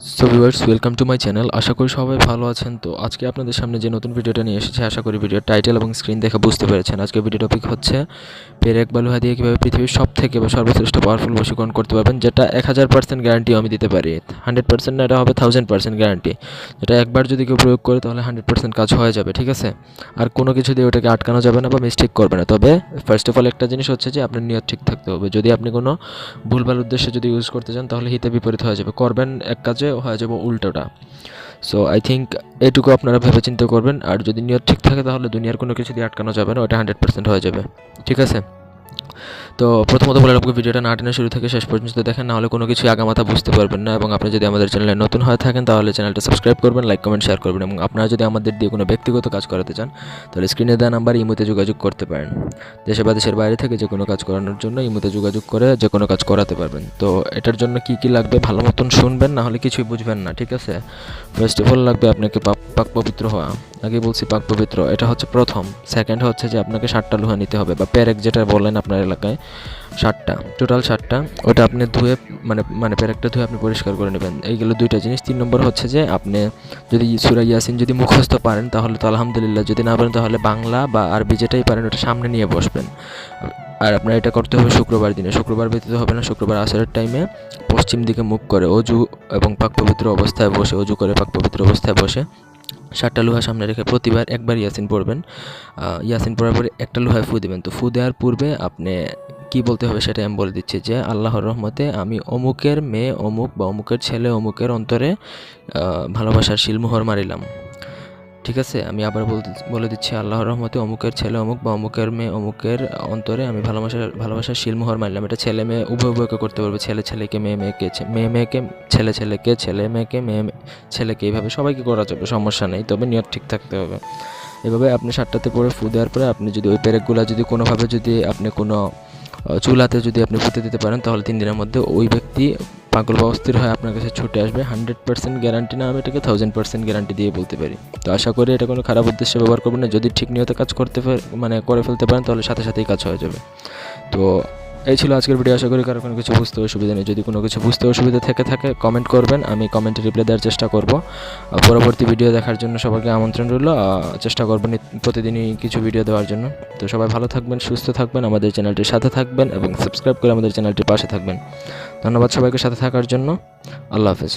So viewers welcome to my channel আশা করি সবাই ভালো আছেন। তো আজকে আপনাদের সামনে যে নতুন ভিডিওটা নিয়ে এসেছে, আশা করি ভিডিওর টাইটেল এবং স্ক্রিন দেখে বুঝতে পেরেছেন। আজকে ভিডিও টপিক হচ্ছে পেরেক বালুহা দিয়ে কীভাবে পৃথিবীর সব থেকে বা সর্বশ্রেষ্ঠ পাওয়ারফুল বশীকরণ করতে পারবেন, যেটা এক হাজার পার্সেন্ট গ্যারান্টি আমি দিতে পারি। হান্ড্রেড পার্সেন্ট না, এটা হবে থাউজেন্ড পার্সেন্ট গ্যারান্টি যেটা একবার যদি কেউ প্রয়োগ করে, তাহলে হান্ড্রেড পার্সেন্ট কাজ হয়ে যাবে, ঠিক আছে? আর কোনো কিছু দিয়ে ওটাকে আটকানো যাবে না বা মিস্টেক করবে না। তবে ফার্স্ট অফ অল একটা জিনিস হচ্ছে যে, আপনার নিয়ত ঠিক থাকতে হবে। যদি আপনি কোনো ভুলভাল উদ্দেশ্যে যদি ইউজ করতে চান, তাহলে হিতে বিপরীত হয়ে যাবে। করবেন এক কাজে হয়ে যাবে উল্টোটা। সো আই থিঙ্ক এটুকু আপনারা ভেবে চিন্তা করবেন। আর যদি নিয়ত ঠিক থাকে, তাহলে দুনিয়ার কোনো কিছু দিয়ে আটকানো যাবে না, ওটা হান্ড্রেড পার্সেন্ট হয়ে যাবে। ঠিক আছে? তো প্রথমত বলে রাখব, ভিডিওটা না শুরু থেকে শেষ পর্যন্ত দেখেন নাহলে কোনো কিছু আগামাথা বুঝতে পারবেন না এবং আপনি যদি আমাদের চ্যানেলে নতুন হয়ে থাকেন, তাহলে চ্যানেলটা সাবস্ক্রাইব করবেন, লাইক, কমেন্ট, শেয়ার করবেন এবং আপনারা যদি আমাদের দিয়ে কোনো ব্যক্তিগত কাজ করাতে চান, তাহলে স্ক্রিনে দেওয়া নাম্বার ইমোতে যোগাযোগ করতে পারেন। দেশে বা দেশের বাইরে থেকে যে কোনো কাজ করানোর জন্য ইমোতে যোগাযোগ করে যে কোনো কাজ করাতে পারবেন। তো এটার জন্য কি কি লাগবে ভালো মতন শুনবেন, না হলে কিছুই বুঝবেন না, ঠিক আছে? ফার্স্ট অফ অল লাগবে আপনাকে পাক পবিত্র হওয়া। আগে বলছি পাক পবিত্র। এটা হচ্ছে প্রথম। সেকেন্ড হচ্ছে যে আপনাকে ষাটটা লোহা নিতে হবে বা প্যারেক যেটা বলেন আপনার এলাকায় ষাটটা টোটাল ষাটটা ওটা আপনি ধুয়ে মানে মানে প্যারেকটা ধুয়ে আপনি পরিষ্কার করে নেবেন। এইগুলো দুইটা জিনিস। তিন নম্বর হচ্ছে যে আপনি যদি সুরা ইয়াসিন যদি মুখস্থ পারেন, তাহলে তো আলহামদুলিল্লাহ। যদি না পারেন, তাহলে বাংলা বা আরবি যেটাই পারেন, ওটা সামনে নিয়ে বসবেন। আর আপনার এটা করতে হবে শুক্রবার দিনে। শুক্রবার ব্যতীত হবে না, শুক্রবার আসরের টাইমে পশ্চিম দিকে মুখ করে অজু এবং পাক পবিত্র অবস্থায় বসে, অজু করে পাক পবিত্র অবস্থায় বসে। ষাটটা লোহা সামনে রেখে প্রতিবার একবার ইয়াসিন পড়বেন। ইয়াসিন পড়ার পরে একটা লোহায় ফু দেবেন। তো ফু দেওয়ার পূর্বে আপনি কি বলতে হবে সেটা আমি বলে দিচ্ছি যে, আল্লাহর রহমতে আমি অমুকের মেয়ে অমুক বা অমুকের ছেলে অমুকের অন্তরে ভালোবাসার শিলমোহর মারিলাম। ঠিক আছে? আমি আবার বলে দিচ্ছি, আল্লাহর রহমতে অমুকের ছেলে অমুক বা অমুকের মেয়ে অমুকের অন্তরে আমি ভালোবাসার ভালোবাসার শিলমোহর মারলাম এটা ছেলে মেয়ে উভয় উভয়কে করতে পারবে। ছেলে ছেলেকে, মেয়ে মেয়েকে মেয়ে মেয়েকে, ছেলে ছেলেকে, ছেলে মেয়েকে, মেয়ে ছেলেকে এইভাবে সবাইকে করা যাবে, সমস্যা নেই। তবে নিয়ত ঠিক থাকতে হবে। এভাবে আপনি সাতটাতে পরে ফু দেওয়ার পরে আপনি যদি ওই পেরেকগুলো যদি কোনোভাবে যদি আপনি কোনো চুলাতে যদি আপনি পুঁতে দিতে পারেন, তাহলে তিন দিনের মধ্যে ওই ব্যক্তি পাগল বা অস্থির হয় আপনার কাছে ছুটে আসবে হান্ড্রেড পার্সেন্ট গ্যারান্টি না আমি এটাকে থাউজেন্ড পার্সেন্ট গ্যারান্টি দিয়ে বলতে পারি। তো আশা করি এটা কোনো খারাপ উদ্দেশ্যে ব্যবহার করবেন না, যদি ঠিক নিয়তে কাজ করতে মানে করে ফেলতে পারেন তাহলে সাথে সাথেই কাজ হয়ে যাবে। তো এই ছিল আজকের ভিডিও আশা করি কারও কোনো কিছু বুঝতে অসুবিধা নেই। যদি কোনো কিছু বুঝতে অসুবিধা থেকে থাকে কমেন্ট করবেন। আমি কমেন্টে রিপ্লাই দেওয়ার চেষ্টা করব। পরবর্তী ভিডিও দেখার জন্য সবাইকে আমন্ত্রণ রইল। চেষ্টা করবেন প্রতিদিনই কিছু ভিডিও দেওয়ার জন্য। তো সবাই ভালো থাকবেন, সুস্থ থাকবেন, আমাদের চ্যানেলটির সাথে থাকবেন এবং সাবস্ক্রাইব করে আমাদের চ্যানেলটির পাশে থাকবেন। ধন্যবাদ সবাইকে সাথে থাকার জন্য। আল্লাহ হাফেজ।